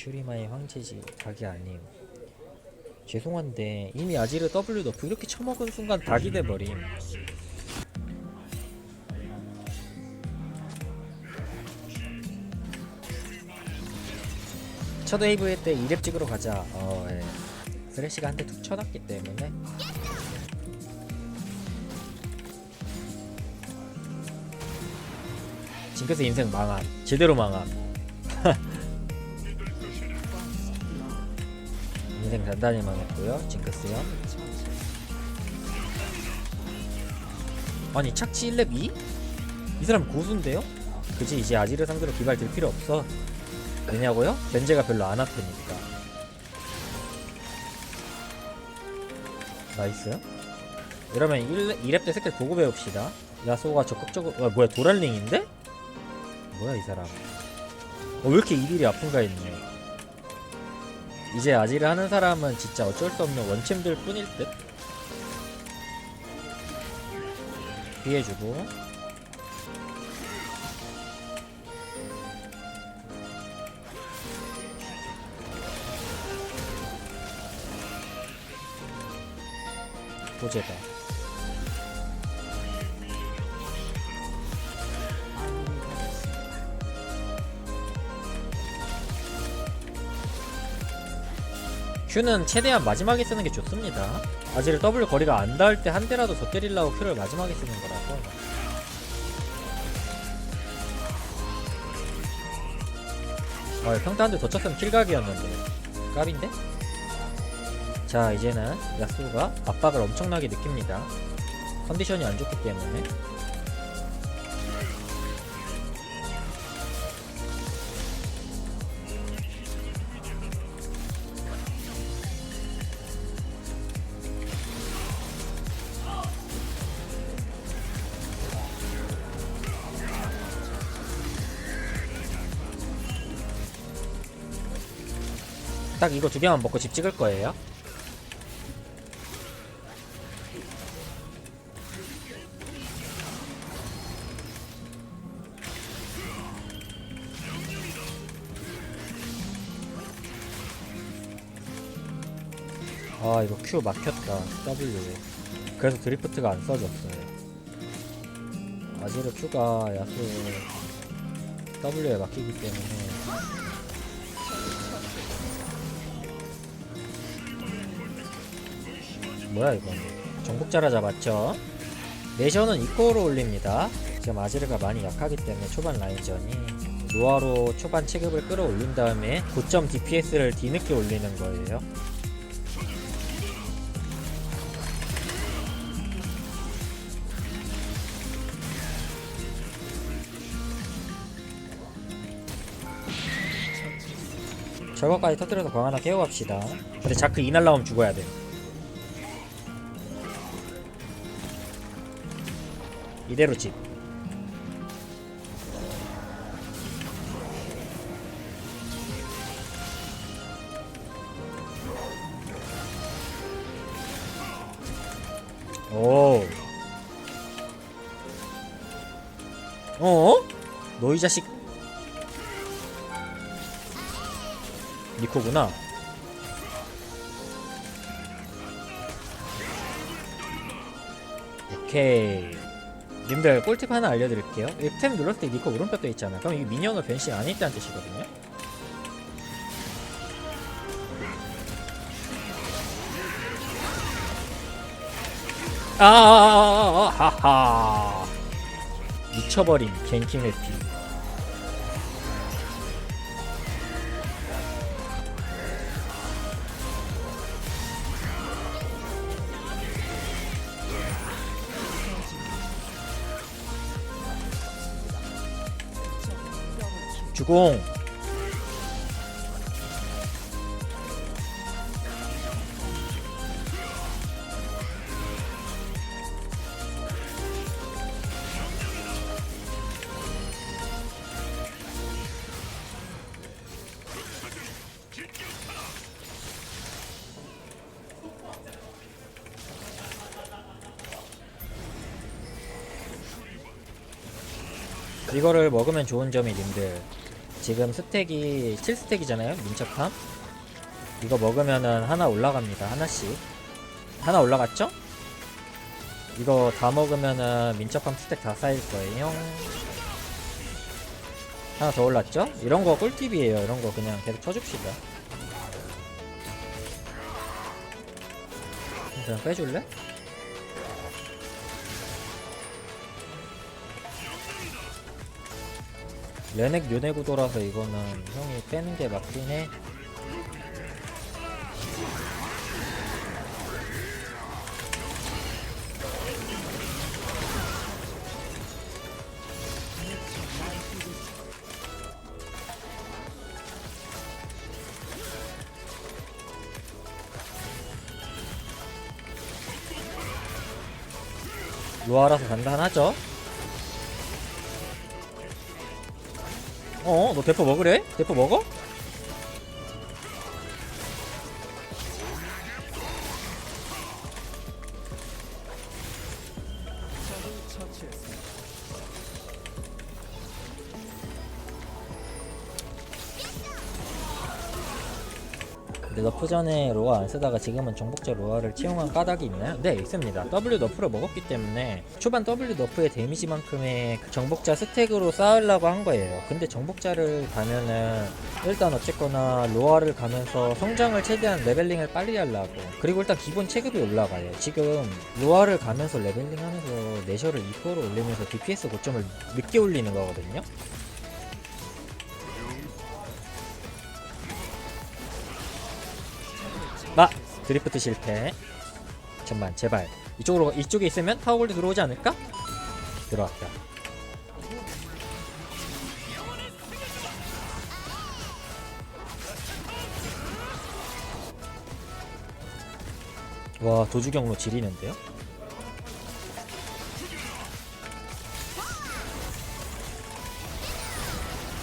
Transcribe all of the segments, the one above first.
슈리마의 황제지. 닭이 아님. 죄송한데 이미 아지르 W 너프 이렇게 처먹은 순간 닭이 돼버림. 첫 웨이브 때 2렙 찍으러 가자. 어 예. 쓰레쉬가 한 대 툭 쳐놨기 때문에. 징크스 인생 망함. 제대로 망함 인생 단단히 망했고요. 징크스요. 아니 착취 1렙 2? 이 사람 고수인데요? 그지? 이제 아지르 상대로 기발 들 필요 없어. 왜냐고요? 벤제가 별로 안 아프니까. 나이스 이러면 1, 2렙 때 스킬 보고 배웁시다. 야소가 적극적으로 와 뭐야 도랄링인데? 뭐야 이 사람. 어, 왜 이렇게 이딜이 아픈가 했네 이제 아지를 하는 사람은 진짜 어쩔 수 없는 원챔들 뿐일 듯. 피해주고. 도제다 Q는 최대한 마지막에 쓰는 게 좋습니다. 아지를 W 거리가 안 닿을 때 한 대라도 더 때리려고 Q를 마지막에 쓰는 거라서. 어, 평타 한 대 더 쳤으면 킬각이었는데. 깝인데? 자, 이제는 야스오가 압박을 엄청나게 느낍니다. 컨디션이 안 좋기 때문에. 딱 이거 두 개만 먹고 집 찍을 거예요. 아 이거 Q 막혔다. W에 그래서 드리프트가 안 써졌어요. 아지르 Q가 야수 W에 막히기 때문에 뭐야 이건 정복자라 잡았죠? 내셔는 이코어로 올립니다. 지금 아지르가 많이 약하기 때문에 초반 라인전이 노아로 초반 체급을 끌어올린 다음에 고점 DPS를 뒤늦게 올리는 거예요. 저거까지 터뜨려서 광 하나 깨워갑시다. 근데 자크 이날 나오면 죽어야 돼 이대로 집 오. 어? 너 이 자식. 니코구나. 오케이. 님들 꿀팁 하나 알려드릴게요. 템 눌렀을 때 니코 오른뼈 떠 있잖아. 그럼 이게 미니언으로 변신 안 했다는 뜻이거든요. 아하하 미쳐버린 갱킹 해피 주공. 이거를 먹으면 좋은 점이 님들 지금 스택이 7스택이잖아요 민첩함 이거 먹으면은 하나 올라갑니다 하나씩 하나 올라갔죠? 이거 다 먹으면은 민첩함 스택 다 쌓일 거예요 하나 더 올랐죠? 이런 거 꿀팁이에요 이런 거 그냥 계속 쳐줍시다 그냥 빼줄래? 레넥 요네 구도라서 이거는 형이 빼는 게 맞긴 해. 로아라서 간단하죠? 어? 너 대포 먹으래? 대포 먹어? 근데 너프 전에 로아 안 쓰다가 지금은 정복자 로아를 채용한 까닭이 있나요? 네 있습니다. W 너프를 먹었기 때문에 초반 W 너프의 데미지만큼의 그 정복자 스택으로 쌓으려고 한 거예요. 근데 정복자를 가면은 일단 어쨌거나 로아를 가면서 성장을 최대한 레벨링을 빨리 하려고. 그리고 일단 기본 체급이 올라가요. 지금 로아를 가면서 레벨링 하면서 내셔를 2%로 올리면서 DPS 고점을 늦게 올리는 거거든요 아! 드리프트 실패 잠만 제발 이쪽으로 이쪽에 있으면 타워골드 들어오지 않을까? 들어왔다 와 도주 경로 지리는데요?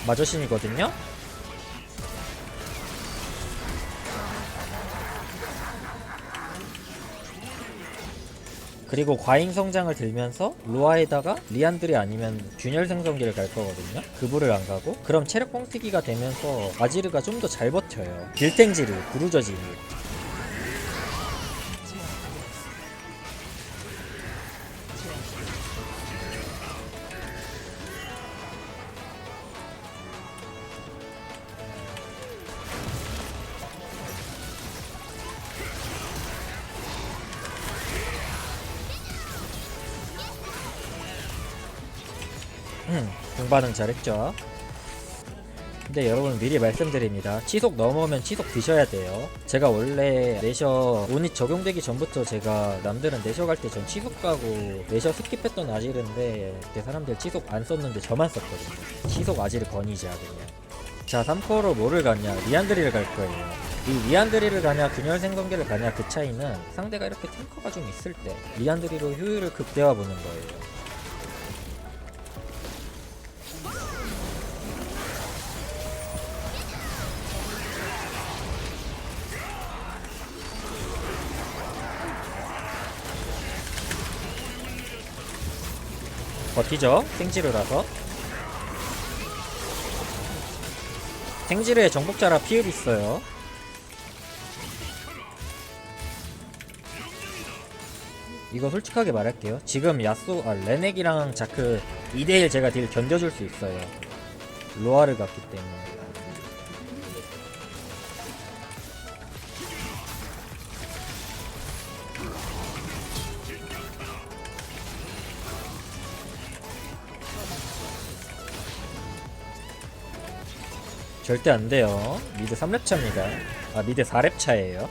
마저신이거든요? 그리고 과잉 성장을 들면서 로아에다가 리안드리 아니면 균열 생성기를 갈 거거든요. 그부를 안 가고 그럼 체력 뻥튀기가 되면서 아지르가 좀 더 잘 버텨요. 딜탱지르, 부르저지 공반응 잘했죠. 근데 여러분 미리 말씀드립니다. 치속 넘어오면 치속 드셔야 돼요. 제가 원래 내셔 온이 적용되기 전부터 제가 남들은 내셔 갈 때 전 치속 가고 내셔 스킵했던 아지르인데 그때 사람들 치속 안 썼는데 저만 썼거든요. 치속 아지르 건이자 그냥. 자 3코어로 뭐를 가냐 리안드리를 갈 거예요. 이 리안드리를 가냐 균열 생성기를 가냐 그 차이는 상대가 이렇게 탱커가 좀 있을 때 리안드리로 효율을 극대화 보는 거예요. 버티죠. 생지르라서. 생지르의 정복자라 피흡 있어요. 이거 솔직하게 말할게요. 지금 야쏘 아 레넥이랑 자크 2대1 제가 딜 견뎌줄 수 있어요. 로아를 갔기 때문에 절대 안 돼요. 미드 3렙 차입니다. 아, 미드 4렙 차예요.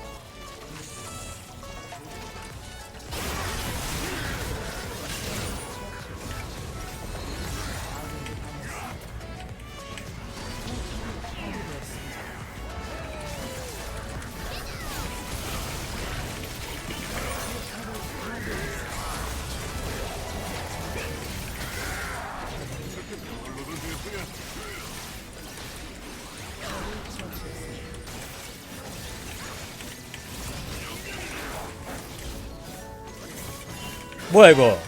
뭐야 이거?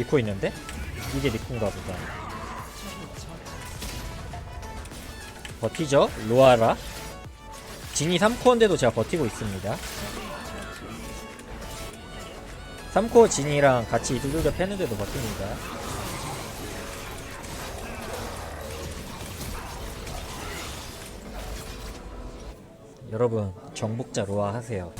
니코 있는데? 이게 니코인가 보다. 버티죠? 로아라. 진이 3코어인데도 제가 버티고 있습니다. 3코어 진이랑 같이 두들겨 패는데도 버팁니다. 여러분 정복자 로아 하세요